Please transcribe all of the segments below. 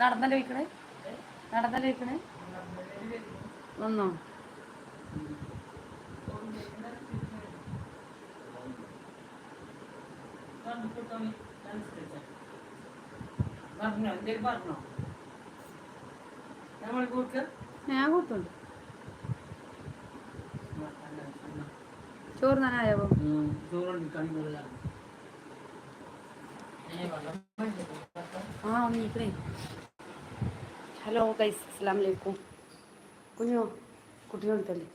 നടന്നല്ലേ വയ്ക്കണേ നടന്നല്ലേ വയ്ക്കണേ ഞാൻ കൊടുത്തുണ്ട് ചോറ് നനായോ ചോറുണ്ട് കണ്ണുള്ള ആ ഒന്ന് നീക്കണേ ഹലോ ഗൈസ് അസ്സാം വലൈക്കും കുഞ്ഞോ കുട്ടികളുണ്ടല്ലേ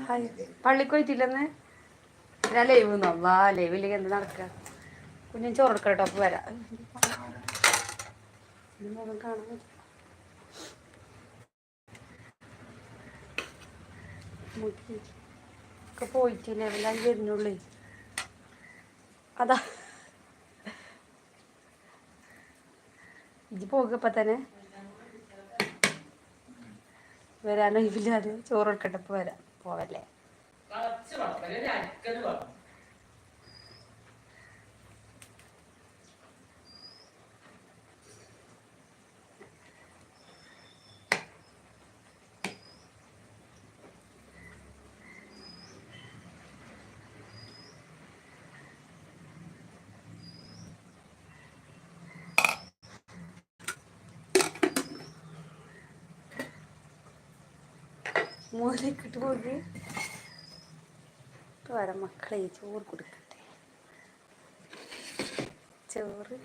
ഹായ്. പള്ളിക്ക് പോയിട്ടില്ലെന്ന് ഞാൻ ലൈവ് നോവാ ലൈവിലേക്ക് എന്ത് നടക്കുക കുഞ്ഞു ചോറ് എടുക്കട്ടോ അപ്പൊ വരാം കാണാൻ മുടി ഒക്കെ ലെവലായി വരുന്നുള്ളേ. അതാ. ഇത് പോകുക തന്നെ. വരാനോ ഇല്ലാതെ ചോറ് എടുക്കട്ടെ ഇപ്പൊ വരാം. പോവല്ലേ? മൂലക്കിട്ട് പോയി വര. മക്കളെ ചോറ് കൊടുക്കട്ടെ. ചോറ്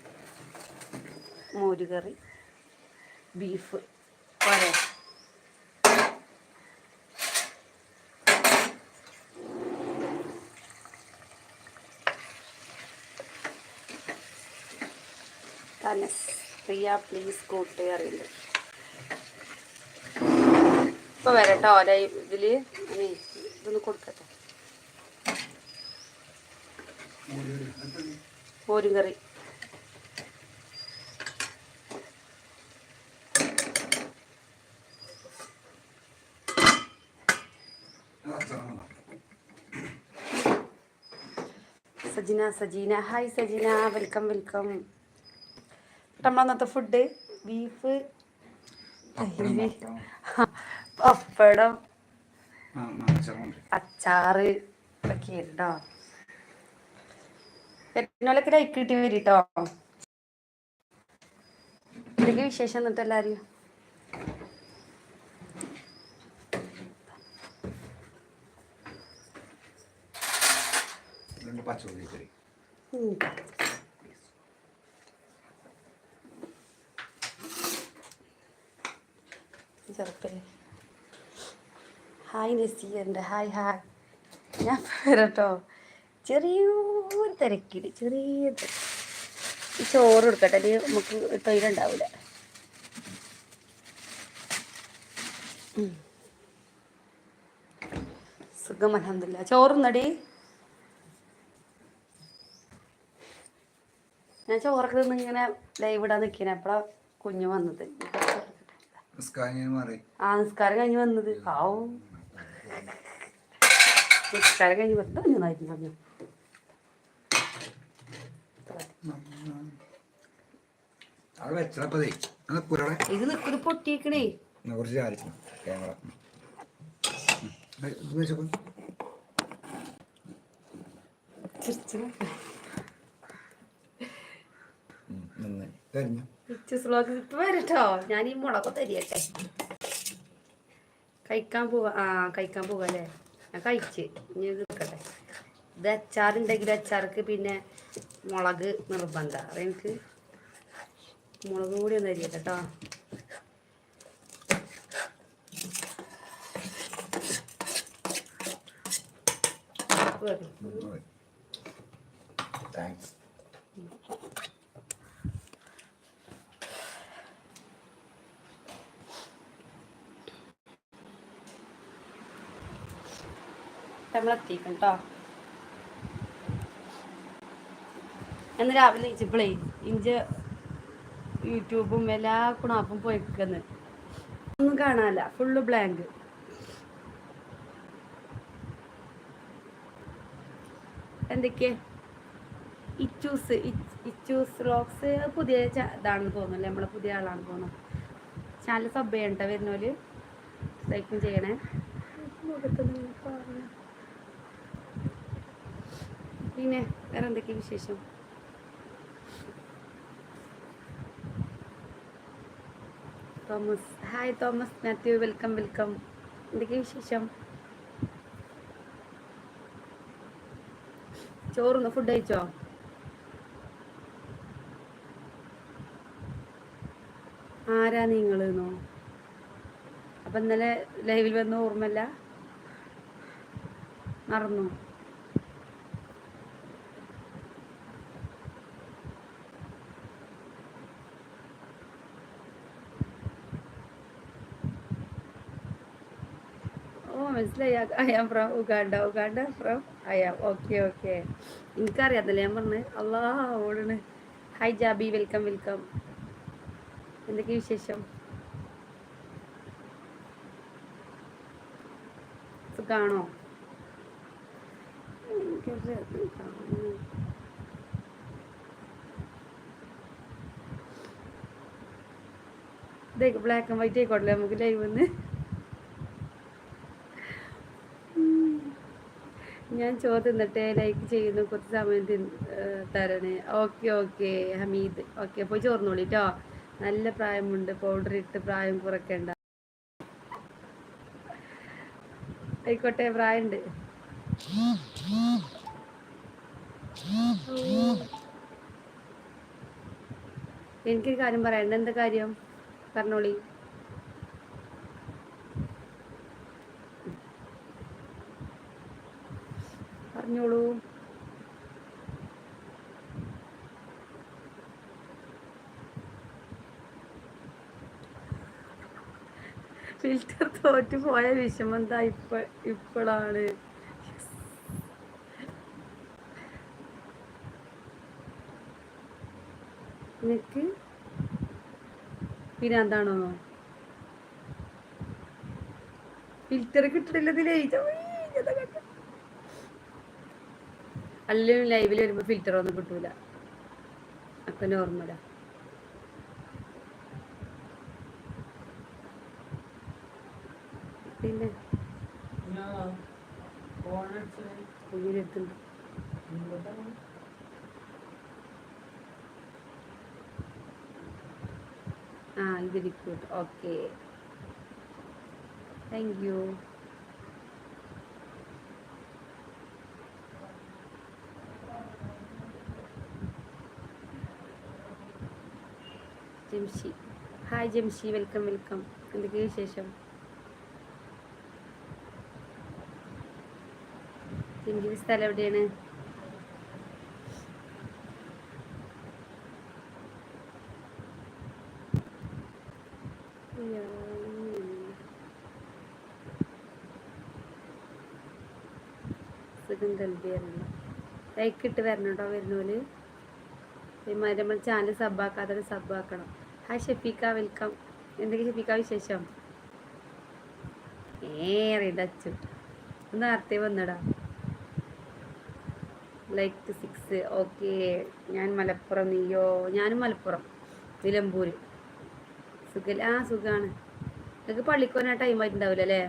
മോരുകറി ബീഫ് വര? തനസ് പ്രിയ പ്ലീസ് കൂട്ടി അറിയില്ല ഇപ്പൊ വരട്ടോ ഓരോ ഇതിൽ. ഇതൊന്ന് കൊടുക്കട്ടെ. മോരും കറി. Sajina Sajeena. Hi Sajeena. Welcome welcome. നമ്മളന്നത്തെ food beef pappadam. അച്ചാറ് ഒക്കെ ഉണ്ടോ പെട്രോളൊക്കെ ലൈക്ക് കിട്ടി വരിട്ടോ എന്തൊക്കെ വിശേഷം എന്നിട്ട് എല്ലാരും? പച്ചമുളക് കറി ഉം. ചെറുപ്പല്ലേ ഹായ് നസീറിന്റെ ഹായ് ഹായ് ഞാൻ പറട്ടോ ചെറിയൊരു തിരക്കിൽ ചെറിയ. ഈ ചോറ് കൊടുക്കട്ടെ അല്ലെങ്കിൽ നമുക്ക് തൊഴിലുണ്ടാവില്ല സുഖം അലഹമില്ല ചോറുന്നടി ഞാൻ ചോറൊക്കെ നിന്ന് ഇങ്ങനെ ലൈവ് ഇടാൻ നിൽക്കണേ അപ്പഴാ കുഞ്ഞു വന്നത്? ആ നിസ്കാരം കഴിഞ്ഞ് വന്നത്. നിസ്കാരം കഴിഞ്ഞ് വെറുതെ നന്നായിരുന്നു പറഞ്ഞു. ഇത് നിൽക്കുന്നത് പൊട്ടിയേക്കണേ. കുറച്ച് ചാരിക്കണം. ക്യാമറ. നിന്ന് കരിഞ്ഞു സ്ലോക്ക് വരട്ടോ. ഞാൻ ഈ മുളക് തരിയട്ടെ കഴിക്കാൻ പോവാ ആ കഴിക്കാൻ പോവാ ഞാൻ കഴിച്ച്. ഇനി നിൽക്കട്ടെ ഇത് അച്ചാറുണ്ടെങ്കിൽ അച്ചാർക്ക് പിന്നെ മുളക് നിർബന്ധ. എനിക്ക് മുളക് കൂടി ഒന്ന് തരിയട്ടെ കേട്ടോ താങ്ക്സ് നമ്മളെത്തിക്കും കേട്ടോ എന്ന് രാവിലെ ഇച്ചപ്പോഴേ ഇഞ്ച് യൂട്യൂബും എല്ലാ കുണാപ്പും പോയിക്കുന്നു ഒന്നും കാണാനില്ല ഫുള്ള് ബ്ലാങ്ക് എന്തൊക്കെ? ഇച്ചൂസ് ഇച്ച്- ഇച്ചൂസ് റോക്സ് പുതിയ ഇതാണെന്ന് തോന്നുന്നു നമ്മളെ പുതിയ ആളാണെന്ന് തോന്നുന്നു. ചാനൽ സബ് ചെയ്യണ്ട വരുന്നോൽ ലൈക്കും ചെയ്യണേ. മുഖത്തൊന്നും. പിന്നെ വേറെ എന്തൊക്കെയാ വിശേഷം? Thomas. Hi Thomas. Mathew welcome welcome എന്തൊക്കെ വിശേഷം? ചോറ് ഫുഡ് കഴിച്ചോ? ആരാ നിങ്ങളെന്നോ? അപ്പൊ ഇന്നലെ ലൈവിൽ വന്ന ഓർമ്മല്ല മറന്നു? ഓ I am from Uganda Uganda from am okay okay എനിക്കറിയാത്തല്ലേ ഞാൻ പറഞ്ഞ്? അള്ളാ ഓടണ് ഹായ് ജാബി. വെൽക്കം വെൽക്കം എന്തൊക്കെ വിശേഷം? സുഖാണോ? ബ്ലാക്ക് ആൻഡ് വൈറ്റ് ആയിക്കോട്ടെ നമുക്ക് ലൈവ് ഒന്ന് ഞാൻ ചോറ് ലൈക്ക് ചെയ്യുന്നു കുറച്ച് സമയം തരണേ ഓക്കെ ഓക്കെ ഹമീദ്. ഓക്കെ പോയി ചോർന്നോളിട്ടോ നല്ല പ്രായമുണ്ട് പൗഡർ ഇട്ട് പ്രായം കുറയ്ക്കണ്ട. ആയിക്കോട്ടെ പ്രായമുണ്ട് എനിക്കൊരു കാര്യം പറയണ്ട എന്താ കാര്യം? പറഞ്ഞോളി. പറഞ്ഞോളൂ ഫിൽറ്റർ തോറ്റു പോയ വിഷമന്താ ഇപ്പ ഇപ്പോഴാണ് നിനക്ക്? എന്താണോ? ഫിൽറ്റർ കിട്ടണില്ലതിലേ അല്ലെങ്കിൽ ലൈവിൽ വരുമ്പോൾ ഫിൽറ്റർ ഒന്നും കിട്ടൂല. അപ്പൊ നോർമലാ പിന്നെ? ആ ഇത് okay thank you Jamshi. Hi Jamshi welcome welcome. എന്തൊക്കെയാണ് വിശേഷം? ജംഷിയുടെ സ്ഥലം എവിടെയാണ്? ലൈക്ക് ഇട്ട് വരണം കേട്ടോ ഇമാതിരി നമ്മൾ ചാനൽ സബ്ബാക്കാതെ സബ്ബാക്കണം ഹായ് ഷെഫീക്ക വെൽക്കം എന്തൊക്കെ ഷെഫീക്ക വിശേഷം? ഏറെ ഡച്ചു നേരത്തെ വന്നടാ. ലൈക്ക് സിക്സ് ഓക്കെ ഞാൻ മലപ്പുറം. നീയോ ഞാനും മലപ്പുറം. നിലമ്പൂര്. സുഖ ആ സുഖമാണ് നിങ്ങൾക്ക് പള്ളിക്കോനാ ടൈം ആയിട്ടുണ്ടാവില്ല അല്ലേ?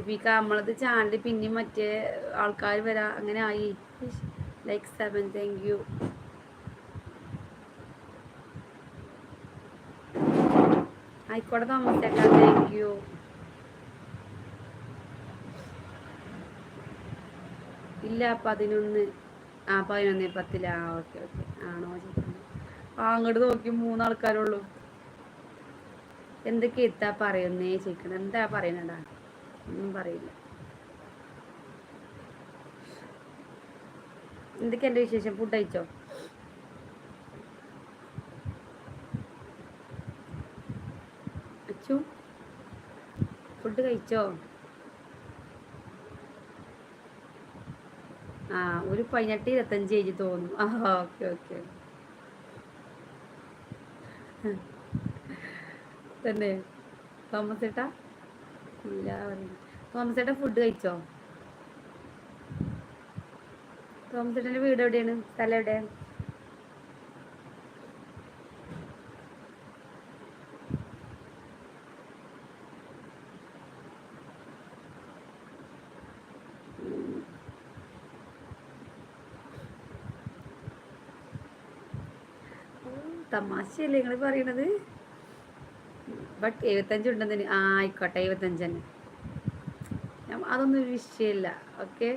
ഷെഫീക്ക നമ്മളത് ചാനൽ പിന്നെയും മറ്റേ ആൾക്കാർ വരാ അങ്ങനെ ആയി. ലൈക്ക് സെവൻ താങ്ക് യു ആയിക്കോട്ടെ താമസിച്ചേക്കാം താങ്ക് യു ഇല്ല പതിനൊന്ന്. ആ പതിനൊന്ന് പത്തില. ആ ഓക്കെ ഓക്കെ ആണോ ആ അങ്ങോട്ട് നോക്കി മൂന്നാൾക്കാരുള്ളൂ. എന്തൊക്കെ എത്താ പറയുന്നേ ചോദിക്കണം? എന്താ പറയണടാ ഒന്നും പറയില്ല. എന്തൊക്കെ എന്റെ വിശേഷം? ഫുഡ് കഴിച്ചോ? അച്ചു ഫുഡ് കഴിച്ചോ? ആ ഒരു പതിനെട്ട് ഇരുപത്തഞ്ച് ഏജ് തോന്നും ആ ഓക്കെ ഓക്കെ. തന്നെ. തോമസ് ചേട്ടാ ഇല്ല പറയുന്നു. തോമസ് ചേട്ടാ ഫുഡ് കഴിച്ചോ? തോമസ് ചേട്ടന്റെ വീട് എവിടെയാണ്? സ്ഥലം എവിടെ? തമാശയല്ലേ നിങ്ങൾ പറയണത്? ബട്ട് എഴുപത്തഞ്ച് ഉണ്ടെന്ന് ആ ആയിക്കോട്ടെ എഴുപത്തഞ്ച് തന്നെ. അതൊന്നും ഒരു വിഷയമില്ല ഓക്കെ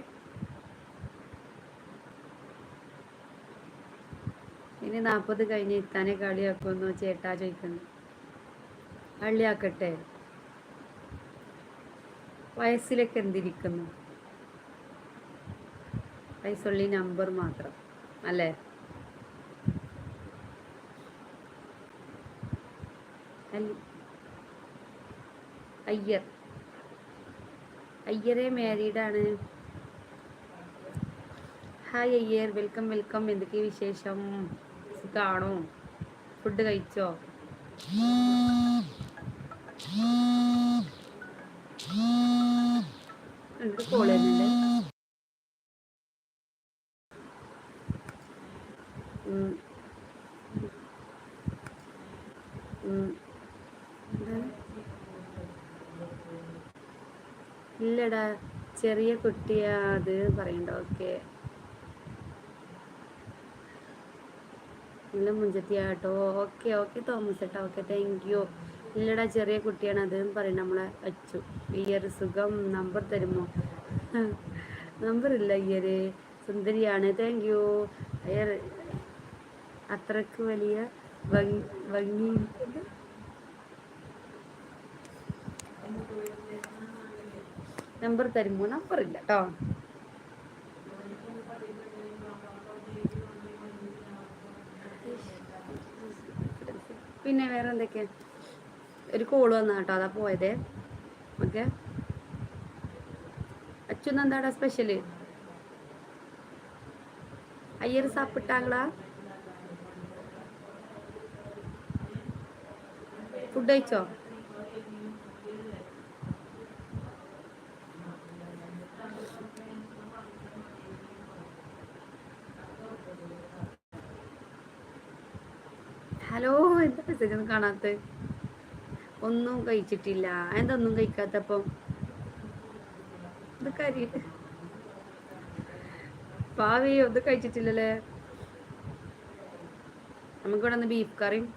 ഇനി നാൽപ്പത് കഴിഞ്ഞ് ഇത്താനെ കളിയാക്കുമെന്നോ ചേട്ടാ ചോദിക്കുന്നു. കളിയാക്കട്ടെ വയസ്സിലൊക്കെ എന്തിരിക്കുന്നു? വയസ്സുള്ളി നമ്പർ മാത്രം അല്ലേ? അല്ല- അയ്യർ. അയ്യരെ മാരീഡാണ്. Hi Iyer welcome welcome. എന്തൊക്കെ വിശേഷം? സുഖാണോ? ഫുഡ് കഴിച്ചോ? എനിക്ക് കോൾ ചെയ്യുന്നുണ്ട് ഇല്ലടാ ചെറിയ കുട്ടിയാ അത് പറയണ്ട? ഓക്കെ. ഇല്ല മുഞ്ചത്തിയാട്ടോ? ഓക്കെ ഓക്കെ തോമസ് ഏട്ടാ ഓക്കെ താങ്ക് യു ഇല്ലടാ ചെറിയ കുട്ടിയാണ് അത് പറയണ്ട നമ്മളെ അച്ചു. ഈയൊരു സുഖം നമ്പർ തരുമോ? നമ്പർ ഇല്ല ഇയര് സുന്ദരിയാണ്. താങ്ക് യു അയ്യർ അത്രയ്ക്ക് വലിയ ഭംഗി ഭംഗി നമ്പർ തരുമ്പോൾ നമ്പർ ഇല്ല കേട്ടോ പിന്നെ വേറെ എന്തൊക്കെയാ ഒരു കോൾ വന്ന കേട്ടോ അതാ പോയതേ. ഓക്കെ. അച്ഛൻ എന്താടാ സ്പെഷ്യൽ അയ്യർ സാപ്പിട്ടാങ്ങളാ? ഫുഡ് കഴിച്ചോ ഹലോ എന്താ മെസ്സേജ് ഒന്നും കാണാത്ത. ഒന്നും കഴിച്ചിട്ടില്ല. എന്തൊന്നും കഴിക്കാത്തപ്പോ? പാവി ഒന്നും കഴിച്ചിട്ടില്ലല്ലേ? നമുക്കിവിടെ നിന്ന് ബീഫ് കറിയും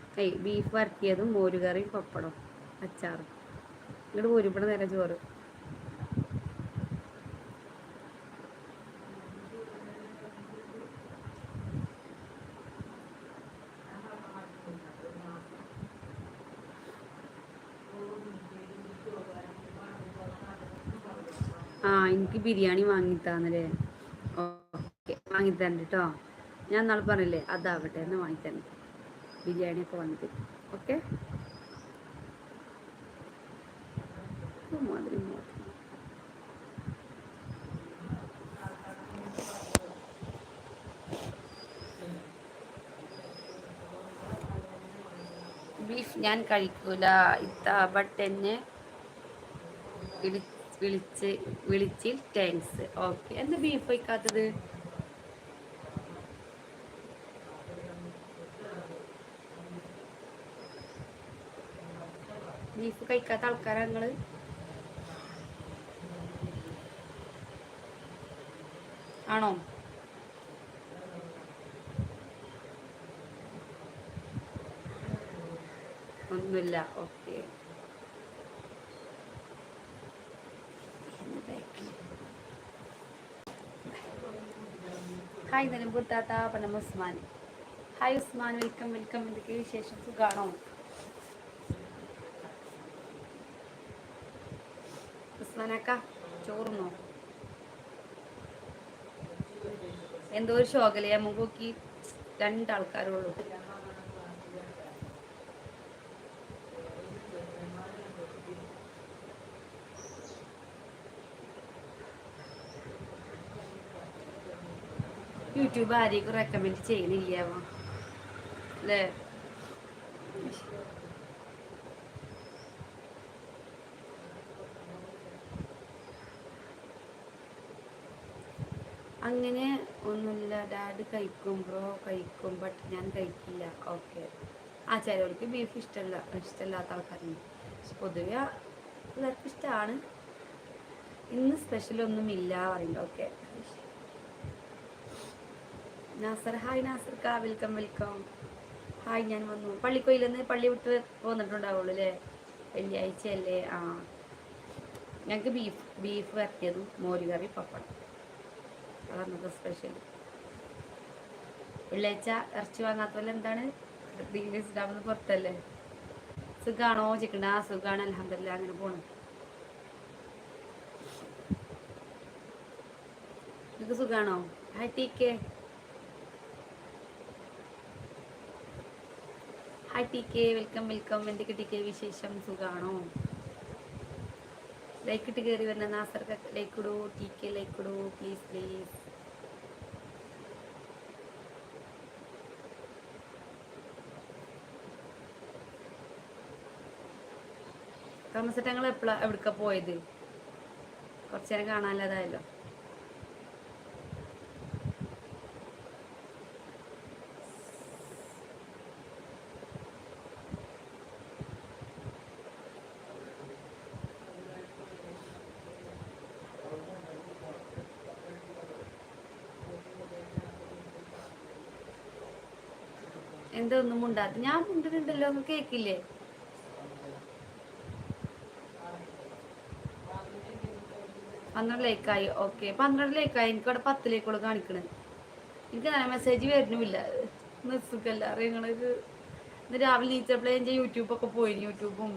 ബീഫ് വരട്ടിയതും മോര് കറിയും പപ്പടം അച്ചാറും. ഇങ്ങോട്ട് പോരും ഇവിടെ നേരെ ചോറ് ആ എനിക്ക് ബിരിയാണി വാങ്ങിത്താന്നല്ലേ? ഓക്കെ വാങ്ങിത്തരണ്ട് കേട്ടോ ഞാൻ നാളെ പറഞ്ഞില്ലേ അതാവട്ടെ എന്ന് വാങ്ങിത്തരണ്ട്. ബിരിയാണി ഒക്കെ വാങ്ങിത്തരും ഓക്കെ. ബീഫ് ഞാൻ കഴിക്കൂല. ഇത്ത ബട്ട് എന്നെ വിളി വിളിച്ച് വിളിച്ചിൽ താങ്ക്സ് ഓക്കെ എന്താ ബീഫ് വയ്ക്കാത്തത്? ബീഫ് കഴിക്കാത്ത ആൾക്കാരാ നിങ്ങൾ? ആണോ? ഒന്നുമില്ല. ഓക്കെ ഹായ് നിലമ്പൂർ താത്ത. പനം Usman hi Usman. Welcome welcome എന്തൊക്കെ വിശേഷം? സുഖാണോ? ഉസ്മാനാക്ക ചോറുന്നോ? എന്തോ ഒരു ശോകലയാ മുമ്പോക്കി രണ്ടാൾക്കാരുള്ളൂ യൂട്യൂബ് ആരെയും റെക്കമെൻഡ് ചെയ്യണില്ല. അല്ലേ? അങ്ങനെ ഒന്നുമില്ല. ഡാഡ് കഴിക്കും ബ്രോ കഴിക്കും ബട്ട് ഞാൻ കഴിക്കില്ല. ഓക്കെ ആ ചിലവർക്ക് ബീഫ് ഇഷ്ടമല്ല ഇഷ്ടമല്ലാത്ത ആൾക്കാരുണ്ട്. പൊതുവെ എല്ലാവർക്കും ഇഷ്ടമാണ്. ഇന്ന് സ്പെഷ്യൽ ഒന്നും ഇല്ല പറയുന്നത് ഓക്കെ നാസർ. ഹായ് നാസർ കാ വെൽക്കം വെൽക്കം. ഹായ് ഞാൻ വന്നു. പള്ളിക്കൊയിലെന്ന് പള്ളി വിട്ട് പോന്നിട്ടുണ്ടാവുള്ളൂ അല്ലേ വെള്ളിയാഴ്ച അല്ലേ ആ. ഞങ്ങൾക്ക് ബീഫ് ബീഫ് വരട്ടിയതും മോരുകറി പപ്പടം. അതാണ് സ്പെഷ്യൽ. വെള്ളിയാഴ്ച ഇറച്ചി വാങ്ങാത്ത പോലെ എന്താണ് ഇസ്ലാമെന്ന് പുറത്തല്ലേ? സുഖാണോ? ചിക്കണ്ട ആ സുഖാണ്. അലഹമില്ല അങ്ങനെ പോണു. നിങ്ങൾക്ക് സുഖാണോ? Hi T hi T K welcome welcome എന്തൊക്കെ ടി കെ വിശേഷം? സുഖാണോ? ലൈക്ക് ഇട്ട് കയറി വരുന്ന നാസർക്ക് ലൈക്ക് ഇടൂ ടി കെ ലൈക്ക് ഇടൂ പ്ലീസ് പ്ലീസ് താമസിച്ചിട്ട് ഞങ്ങൾ എപ്പോഴാണ് എവിടേക്കാണ് പോയത്? കുറച്ചു നേരം കാണാനില്ലാതായല്ലോ. എന്താ ഒന്നും മുണ്ടാത്ത ഞാൻ മുണ്ടിട്ടുണ്ടല്ലോ ഒന്ന് കേക്കില്ലേ? പന്ത്രണ്ട് ലേക്കായി ഓക്കെ പന്ത്രണ്ട് ലേക്കായി എനിക്ക് അവിടെ പത്തിലേക്കുള്ള കാണിക്കണേ. എനിക്ക് നല്ല മെസ്സേജ് വരുന്നുമില്ല. സുഖമല്ല അറിയങ്ങളൊരു ഇന്ന് രാവിലെ നീച്ചപ്പോഴേ എന്റെ യൂട്യൂബൊക്കെ പോയി. യൂട്യൂബും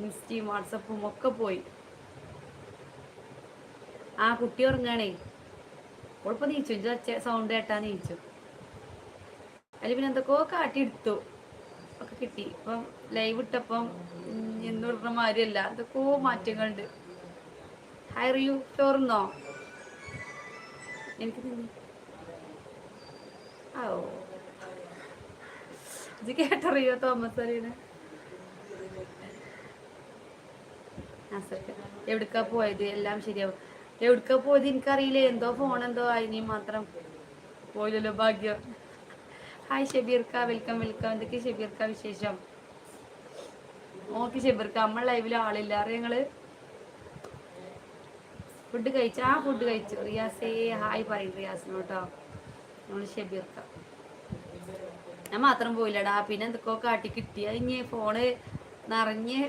ഇൻസ്റ്റയും വാട്സപ്പും ഒക്കെ പോയി. ആ കുട്ടി ഉറങ്ങാണേ. ഓളിപ്പോ നീച്ചു. സൗണ്ട് കേട്ടാ നീച്ചു. അതിൽ പിന്നെ എന്തൊക്കെയോ കാട്ടിയെടുത്തു. ഒക്കെ കിട്ടി. ഇപ്പം ലൈവ് ഇട്ടപ്പം ഉം, എന്ന് പറഞ്ഞ മാതിരിയല്ല. എന്തൊക്കെയോ മാറ്റങ്ങളുണ്ട്. ഹായ് റിയു ചോറുന്നോ? എനിക്ക് തിന്നി. ആ ഓ ഇത് കേട്ടറിയോ തോമസ് അറിയണ എവിടുക്കാ പോയത്? എല്ലാം ശരിയാവും. എവിടുക്കാ പോയത് എനിക്കറിയില്ല. എന്തോ ഫോൺ എന്തോ അതിന് മാത്രം പോയില്ലല്ലോ ഭാഗ്യം. ഹായ് ഷബീർക്ക വെൽക്കം വെൽക്കം എന്തൊക്കെ ഷബീർക്ക വിശേഷം? ഓക്കെ ഷബീർക്ക നമ്മൾ ലൈവിൽ ആളില്ല. അറിയാം ഞങ്ങൾ ഫുഡ് കഴിച്ചു? ആ ഫുഡ് കഴിച്ചു. റിയാസേ ഹായ് പറയും റിയാസിനോട്ടോ നമ്മൾ ഷബീർക്ക ഞാൻ മാത്രം പോയില്ലടാ. പിന്നെ എന്തൊക്കെയോ കാട്ടി കിട്ടിയ ഇനി ഫോണ് നിറഞ്ഞ്